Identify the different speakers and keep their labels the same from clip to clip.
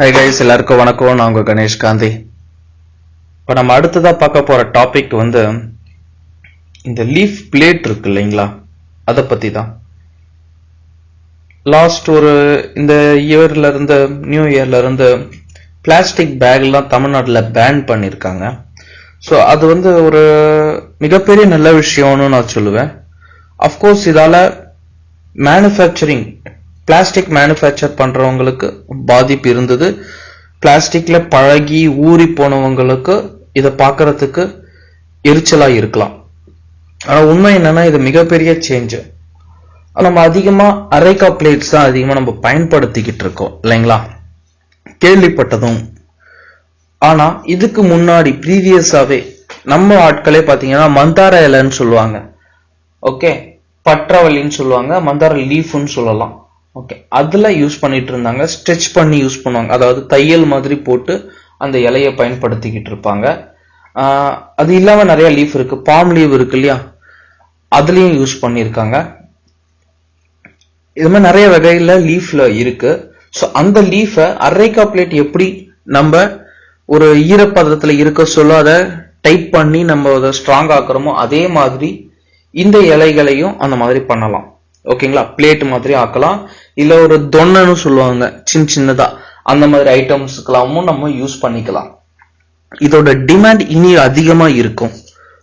Speaker 1: Hi guys எல்லாருக்கும் வணக்கம். நான் உங்கள் கணேஷ் காந்தி. இப்போ நம்ம அடுத்ததாக பார்க்க போகிற டாபிக் வந்து இந்த லீஃப் பிளேட் இருக்கு இல்லைங்களா? அதை பற்றி தான் லாஸ்ட் ஒரு இந்த இயர்லேருந்து நியூ இயர்லேருந்து பிளாஸ்டிக் பேக்லாம் தமிழ்நாட்டில் பேன் பண்ணியிருக்காங்க ஸோ அது வந்து ஒரு மிகப்பெரிய நல்ல விஷயம்னு நான் சொல்லுவேன். அஃப்கோர்ஸ் இதால் மேனுஃபேக்சரிங் பிளாஸ்டிக் மேனுஃபேக்சர் பண்ணுறவங்களுக்கு பாதிப்பு இருந்தது. பிளாஸ்டிக்கில் பழகி ஊறி போனவங்களுக்கு இதை பார்க்குறதுக்கு எரிச்சலாக இருக்கலாம். ஆனால் உண்மை என்னென்னா இது மிகப்பெரிய சேஞ்சு நம்ம அதிகமாக அரைக்கா பிளேட்ஸ் தான் அதிகமாக நம்ம பயன்படுத்திக்கிட்டு இருக்கோம் இல்லைங்களா? கேள்விப்பட்டதும். ஆனால் இதுக்கு முன்னாடி ப்ரீவியஸாகவே நம்ம ஆட்களே பார்த்தீங்கன்னா மந்தார இலைன்னு சொல்லுவாங்க. ஓகே பற்றவள்ளின்னு சொல்லுவாங்க மந்தார லீஃப்னு சொல்லலாம். ஓகே அதில் யூஸ் பண்ணிட்டு இருந்தாங்க ஸ்ட்ரெச் பண்ணி யூஸ் பண்ணுவாங்க. அதாவது தையல் மாதிரி போட்டு அந்த இலையை பயன்படுத்திக்கிட்டு இருப்பாங்க. அது இல்லாமல் நிறைய லீஃப் இருக்கு. பாம் லீவ் இருக்கு இல்லையா? அதுலேயும் யூஸ் பண்ணியிருக்காங்க. இது மாதிரி நிறைய வகையில் லீஃப்ல இருக்கு. ஸோ அந்த லீஃபை அரைக்கா பிளேட் எப்படி நம்ம ஒரு ஈரப்பதத்தில் இருக்க சொல்ல அதை டைப் பண்ணி நம்ம அதை ஸ்ட்ராங் ஆக்குறோமோ அதே மாதிரி இந்த இலைகளையும் அந்த மாதிரி பண்ணலாம். ஓகேங்களா பிளேட் மாதிரி ஆக்கலாம். இல்ல ஒரு தொன்னன்னு சொல்லுவாங்க. சின்ன சின்னதா. அந்த மாதிரி ஐட்டம்ஸ்க்கெல்லாமும் நம்ம யூஸ் பண்ணிக்கலாம். இதோட டிமாண்ட் இனி அதிகமா இருக்கும்.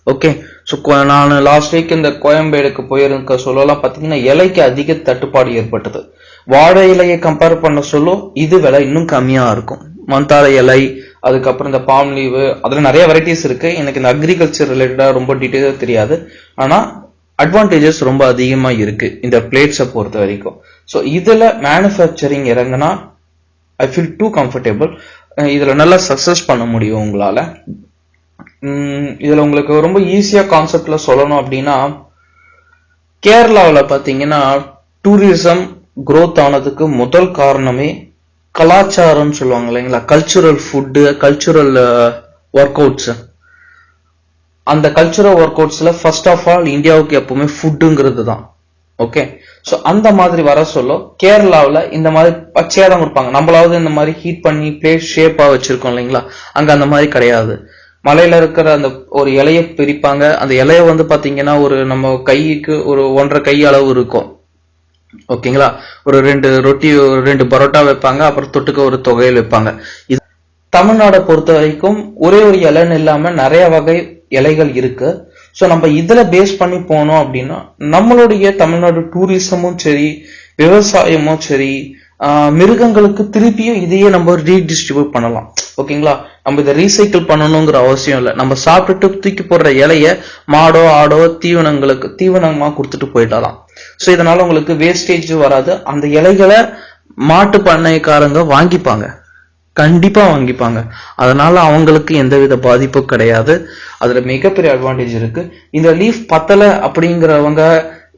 Speaker 1: ஓகே ஸோ நான் லாஸ்ட் வீக் இந்த கோயம்பேடுக்கு போயிருக்க சொல்லலாம். பார்த்தீங்கன்னா இலைக்கு அதிக தட்டுப்பாடு ஏற்பட்டது. வாழை இலையை கம்பேர் பண்ண சொல்ல இது விலை இன்னும் கம்மியா இருக்கும். மந்தார இலை அதுக்கப்புறம் இந்த பாம் லீவு அதில் நிறைய வெரைட்டிஸ் இருக்கு. எனக்கு இந்த அக்ரிகல்ச்சர் ரிலேட்டடாக ரொம்ப டீட்டெயிலாக தெரியாது. ஆனால் அட்வான்டேஜஸ் ரொம்ப அதிகமாக இருக்குது இந்த பிளேட்ஸை பொறுத்த வரைக்கும். ஸோ இதில் மேனுஃபேக்சரிங் இறங்கினா ஐ ஃபீல் டூ கம்ஃபர்டபுள் இதில் நல்லா சக்ஸஸ் பண்ண முடியும் உங்களால். இதில் உங்களுக்கு ரொம்ப ஈஸியாக கான்செப்டில் சொல்லணும் அப்படின்னா கேரளாவில் பார்த்தீங்கன்னா டூரிசம் க்ரோத் ஆனதுக்கு முதல் காரணமே கலாச்சாரம்னு சொல்லுவாங்க இல்லைங்களா? Cultural food cultural work outs அந்த கல்ச்சுரல் ஒர்க் அவுட்ஸ்ல ஃபர்ஸ்ட் ஆஃப் ஆல் இந்தியாவுக்கு எப்பவுமே ஃபுட்டுங்கிறது தான் ஓகே ஸோ அந்த மாதிரி வர சொல்ல கேரளாவில் இந்த மாதிரி பச்சையாக தான் கொடுப்பாங்க. நம்மளாவது இந்த மாதிரி ஹீட் பண்ணி பிளேட் ஷேப்பாக வச்சிருக்கோம் இல்லைங்களா? அங்கே அந்த மாதிரி கிடையாது. மலையில இருக்கிற அந்த ஒரு இலைய பிரிப்பாங்க. அந்த இலைய வந்து பாத்தீங்கன்னா ஒரு நம்ம கைக்கு ஒரு ஒன்றரை கை அளவு இருக்கும். ஓகேங்களா? ஒரு ரெண்டு ரொட்டி ஒரு ரெண்டு பரோட்டா வைப்பாங்க. அப்புறம் தொட்டுக்க ஒரு தொகையில் வைப்பாங்க. இது தமிழ்நாடை பொறுத்த வரைக்கும் ஒரே ஒரு இலைன்னு இல்லாம நிறைய வகை இலைகள் இருக்கு. ஸோ நம்ம இதில் பேஸ் பண்ணி போனோம் அப்படின்னா நம்மளுடைய தமிழ்நாடு டூரிசமும் சரி விவசாயமும் சரி மிருகங்களுக்கு திருப்பியும் இதையே நம்ம ரீடிஸ்ட்ரிபியூட் பண்ணலாம். ஓகேங்களா? நம்ம இதை ரீசைக்கிள் பண்ணணுங்கிற அவசியம் இல்லை. நம்ம சாப்பிட்டுட்டு தூக்கி போடுற இலைய மாடோ ஆடோ தீவனங்களுக்கு தீவனமாக கொடுத்துட்டு போயிடலாம் ஸோ இதனால உங்களுக்கு வேஸ்டேஜ் வராது. அந்த இலைகளை மாட்டு பண்ணைக்காரங்க வாங்கிப்பாங்க. கண்டிப்பாக வாங்கிப்பாங்க. அதனால் அவங்களுக்கு எந்தவித பாதிப்பும் கிடையாது. அதில் மிகப்பெரிய அட்வான்டேஜ் இருக்குது இந்த லீஃப் பத்தலை அப்படிங்கிறவங்க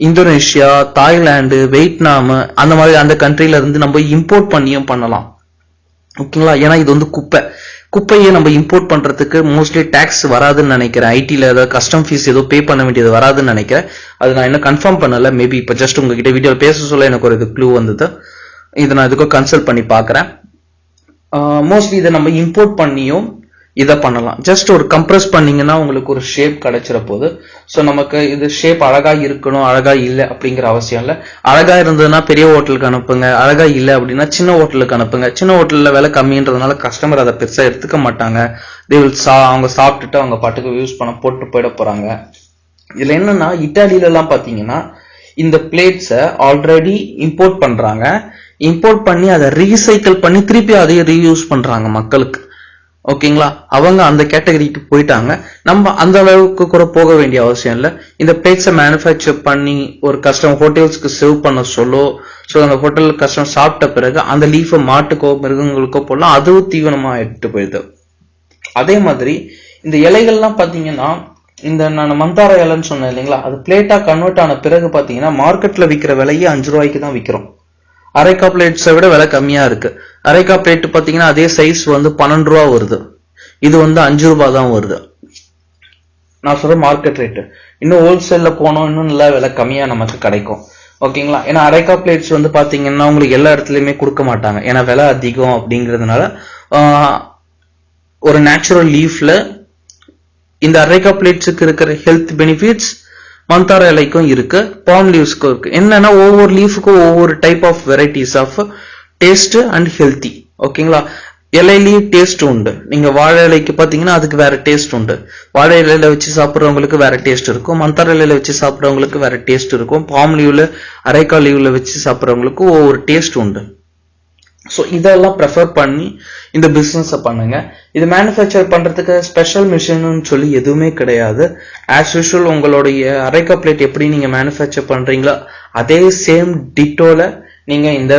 Speaker 1: இந்தோனேஷியா தாய்லாந்து வியட்நாமு அந்த மாதிரி அந்த கண்ட்ரிலேருந்து நம்ம இம்போர்ட் பண்ணியும் பண்ணலாம். ஓகேங்களா? ஏன்னா இது வந்து குப்பை. குப்பையை நம்ம இம்போர்ட் பண்ணுறதுக்கு மோஸ்ட்லி டேக்ஸ் வராதுன்னு நினைக்கிறேன். ஐடியில் ஏதாவது கஸ்டம் ஃபீஸ் ஏதோ பே பண்ண வேண்டியது வராதுன்னு நினைக்கிறேன். அது நான் இன்னும் கன்ஃபார்ம் பண்ணலை. மேபி இப்போ ஜஸ்ட் உங்ககிட்ட வீடியோ பேச சொல்ல எனக்கு ஒரு இது க்ளூ வந்தது. இதை நான் இதுக்கும் கன்சல்ட் பண்ணி பார்க்குறேன். மோஸ்ட்லி இதை நம்ம இம்போர்ட் பண்ணியும் இதை பண்ணலாம். ஜஸ்ட் ஒரு கம்ப்ரஸ் பண்ணீங்கன்னா உங்களுக்கு ஒரு ஷேப் கிடைச்சிட போகுது ஸோ நமக்கு இது ஷேப் அழகா இருக்கணும் அழகா இல்லை அப்படிங்கிற அவசியம் இல்லை. அழகா இருந்ததுன்னா பெரிய ஹோட்டலுக்கு அனுப்புங்க. அழகா இல்லை அப்படின்னா சின்ன ஹோட்டலுக்கு அனுப்புங்க. சின்ன ஹோட்டலில் விலை கம்மின்றதுனால கஸ்டமர் அதை பெருசாக எடுத்துக்க மாட்டாங்க. தே வில் சா அவங்க சாப்பிட்டுட்டு அவங்க பாட்டுக்கு யூஸ் பண்ண போட்டு போயிட போகிறாங்க இதில் என்னன்னா இட்டாலியிலலாம் பார்த்தீங்கன்னா இந்த பிளேட்ஸை ஆல்ரெடி இம்போர்ட் பண்ணுறாங்க இம்போர்ட் பண்ணி அதை ரீசைக்கிள் பண்ணி திருப்பி அதையே ரீயூஸ் பண்றாங்க மக்களுக்கு. ஓகேங்களா? அவங்க அந்த கேட்டகரிக்கு போயிட்டாங்க. நம்ம அந்த அளவுக்கு கூட போக வேண்டிய அவசியம் இல்லை. இந்த பிளேட்ஸை மேனுஃபேக்சர் பண்ணி ஒரு கஸ்டமர் ஹோட்டல்ஸ்க்கு சர்வ் பண்ண சொல்லோ ஸோ அந்த ஹோட்டல் கஸ்டம் சாப்பிட்ட பிறகு அந்த லீஃபை மாட்டுக்கோ மிருகங்களுக்கோ போடலாம். அதுவும் தீவனமாக எடுத்துட்டு போயிடுது. அதே மாதிரி இந்த இலைகள்லாம் பார்த்தீங்கன்னா இந்த நான் மந்தார இலைன்னு சொன்னேன் இல்லைங்களா? அது பிளேட்டாக கன்வெர்ட் ஆன பிறகு பார்த்தீங்கன்னா மார்க்கெட்டில் விற்கிற விலையே அஞ்சு ரூபாய்க்கு தான் விற்கிறோம் அரைக்கா பிளேட்ஸை விட விலை கம்மியா இருக்கு. அரைக்கா பிளேட் பாத்தீங்கன்னா அதே சைஸ் வந்து பன்னெண்டு ரூபா வருது. இது வந்து அஞ்சு ரூபாய் தான் வருது. நான் சொல்ற மார்க்கெட் ரேட்டு இன்னும் ஹோல்சேல்ல போனோம் இன்னும் நல்லா விலை கம்மியா நமக்கு கிடைக்கும். ஓகேங்களா ஏன்னா அரைக்கா பிளேட்ஸ் வந்து பாத்தீங்கன்னா உங்களுக்கு எல்லா இடத்துலயுமே கொடுக்க மாட்டாங்க. ஏன்னா விலை அதிகம் அப்படிங்கிறதுனால ஒரு நேச்சுரல் லீஃப்ல இந்த அரைக்கா பிளேட்ஸுக்கு இருக்கிற ஹெல்த் பெனிஃபிட்ஸ் மந்தார இலைக்கும் இருக்கு பாம் லீவ்ஸ்க்கும் இருக்கு. என்னன்னா ஒவ்வொரு லீஃபுக்கும் ஒவ்வொரு type of varieties of taste and healthy ஓகேங்களா இலையிலையும் டேஸ்ட் உண்டு. நீங்க வாழை இலைக்கு பாத்தீங்கன்னா அதுக்கு வேற டேஸ்ட் உண்டு. வாழை இலையில வச்சு சாப்பிட்றவங்களுக்கு வேற டேஸ்ட் இருக்கும். மந்தார இலையில வச்சு சாப்பிட்றவங்களுக்கு வேற டேஸ்ட் இருக்கும். பாம் லீவ்ல அரைக்கால் லீவ்ல வச்சு சாப்பிட்றவங்களுக்கு ஒவ்வொரு டேஸ்ட் உண்டு. ஸோ இதெல்லாம் ப்ரெஃபர் பண்ணி இந்த பிஸ்னஸை பண்ணுங்க. இது மேனுஃபேக்சர் பண்ணுறதுக்கு ஸ்பெஷல் மிஷின்னு சொல்லி எதுவுமே கிடையாது. ஆஸ் யூஷுவல் உங்களுடைய அரைக்கா பிளேட் எப்படி நீங்கள் மேனுஃபேக்சர் பண்ணுறீங்களோ அதே சேம் டிட்டோவில் நீங்கள் இந்த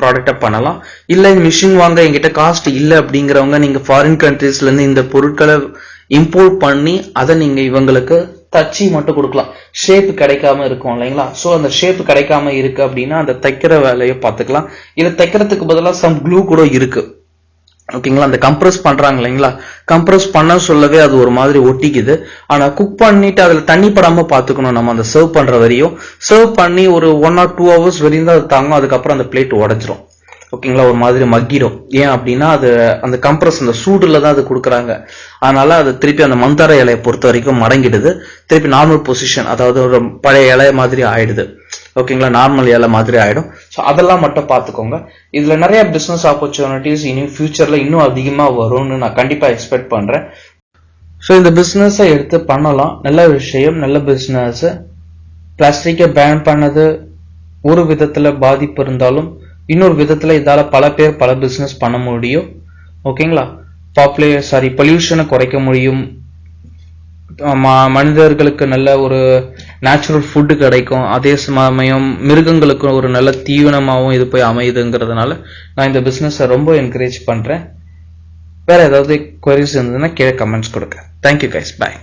Speaker 1: ப்ராடக்ட்டை பண்ணலாம். இல்லை மிஷின் வாங்க எங்கிட்ட காஸ்ட் இல்லை அப்படிங்கிறவங்க நீங்கள் ஃபாரின் கண்ட்ரீஸ்லேருந்து இந்த பொருட்களை இம்போர்ட் பண்ணி அதை நீங்கள் இவங்களுக்கு தச்சு மட்டும் கொடுக்கலாம். ஷேப் கிடைக்காம இருக்கும் இல்லைங்களா? ஸோ அந்த ஷேப் கிடைக்காம இருக்கு அப்படின்னா அந்த தைக்கிற வேலையை பார்த்துக்கலாம். இதை தைக்கிறதுக்கு பதிலாக சம் க்ளூ கூட இருக்கு. ஓகேங்களா? அந்த கம்ப்ரஸ் பண்றாங்க இல்லைங்களா? கம்ப்ரஸ் பண்ண சொல்லவே அது ஒரு மாதிரி ஒட்டிக்குது. ஆனா குக் பண்ணிட்டு அதுல தண்ணி படாம பாத்துக்கணும் நம்ம அந்த சர்வ் பண்ற வரையும். சர்வ் பண்ணி ஒரு ஒன் ஆர் டூ ஹவர்ஸ் வரையும் தான் அது தாங்கும். அதுக்கப்புறம் அந்த பிளேட் உடஞ்சிரும். ஓகேங்களா? ஒரு மாதிரி மக்கிடும். ஏன் அப்படின்னா அது அந்த கம்ப்ரஸ் அந்த சூடில் தான் அது கொடுக்குறாங்க. அதனால அது திருப்பி அந்த மந்தார இலையை பொறுத்த வரைக்கும் மடங்கிடுது. திருப்பி நார்மல் பொசிஷன் அதாவது ஒரு பழைய இலைய மாதிரி ஆயிடுது. ஓகேங்களா? நார்மல் இலை மாதிரி ஆயிடும். ஸோ அதெல்லாம் மட்டும் பார்த்துக்கோங்க. இதில் நிறைய பிஸ்னஸ் ஆப்பர்ச்சுனிட்டிஸ் இனி ஃபியூச்சரில் இன்னும் அதிகமாக வரும்னு நான் கண்டிப்பாக எக்ஸ்பெக்ட் பண்ணுறேன் ஸோ இந்த பிஸ்னஸை எடுத்து பண்ணலாம். நல்ல விஷயம் நல்ல பிஸ்னஸ் பிளாஸ்டிக்கை பேன் பண்ணது ஒரு விதத்தில் பாதிப்பு இருந்தாலும் இன்னொரு விதத்தில் இதால் பல பேர் பல பிஸ்னஸ் பண்ண முடியும். ஓகேங்களா பாப்புலே சாரி பொல்யூஷனை குறைக்க முடியும். ம- மனிதர்களுக்கு நல்ல ஒரு நேச்சுரல் ஃபுட்டு கிடைக்கும். அதே சமயம் மிருகங்களுக்கு ஒரு நல்ல தீவனமாகவும் இது போய் அமையுதுங்கிறதுனால நான் இந்த பிஸ்னஸை ரொம்ப என்கரேஜ் பண்ணுறேன் வேற ஏதாவது கொரிஸ் இருந்ததுன்னா கீழே கமெண்ட்ஸ் கொடுக்க தேங்க்யூ கைஸ் பாய்